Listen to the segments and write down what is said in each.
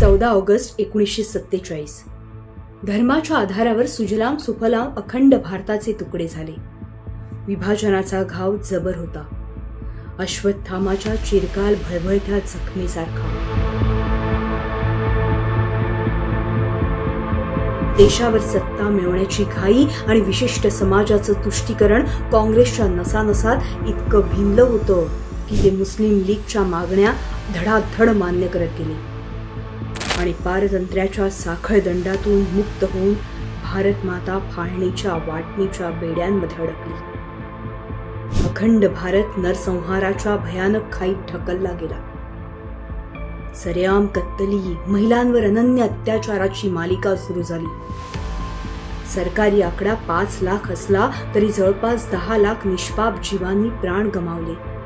चौदा ऑगस्ट एकोणीसशे सत्तेचाळीस. धर्माच्या आधारावर सुजलाम सुफलाम अखंड भारताचे तुकडे झाले. विभाजनाचा घाव जबर होता. अश्वत्थामाच्या चिरकाल भळभळत्या जखमेसारखा. देशावर सत्ता मिळवण्याची घाई आणि विशिष्ट समाजाचं तुष्टीकरण काँग्रेसच्या नसानसात इतकं भिनलं होतं की ते मुस्लिम लीगच्या मागण्या धडाधड मान्य करत गेले. आणि पारतंत्र्याच्या साखळदंडातून मुक्त होऊन भारत माता फाळणीच्या वाटणीच्या बेड्यांमध्ये अडकली. अखंड भारत नरसंहाराच्या भयानक खाईत ढकलला गेला. सरेआम कत्तली महिलांवर अनन्य अत्याचाराची मालिका सुरू झाली. सरकारी आकडा पाच लाख असला तरी जवळपास दहा लाख निष्पाप जीवांनी प्राण गमावले.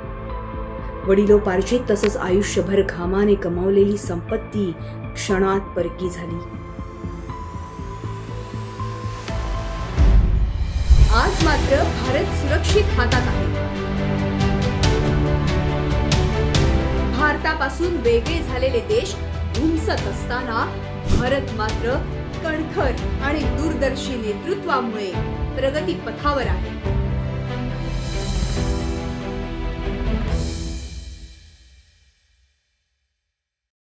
वडिलोपार्जित तसंच आयुष्यभर घामाने कमावलेली संपत्ती क्षणात परकी झाली. आज मात्र भारत सुरक्षित हातात आहे. भारतापासून वेगळे झालेले देश धुमसत असताना भारत मात्र कणखर आणि दूरदर्शी नेतृत्वामुळे प्रगती पथावर आहे.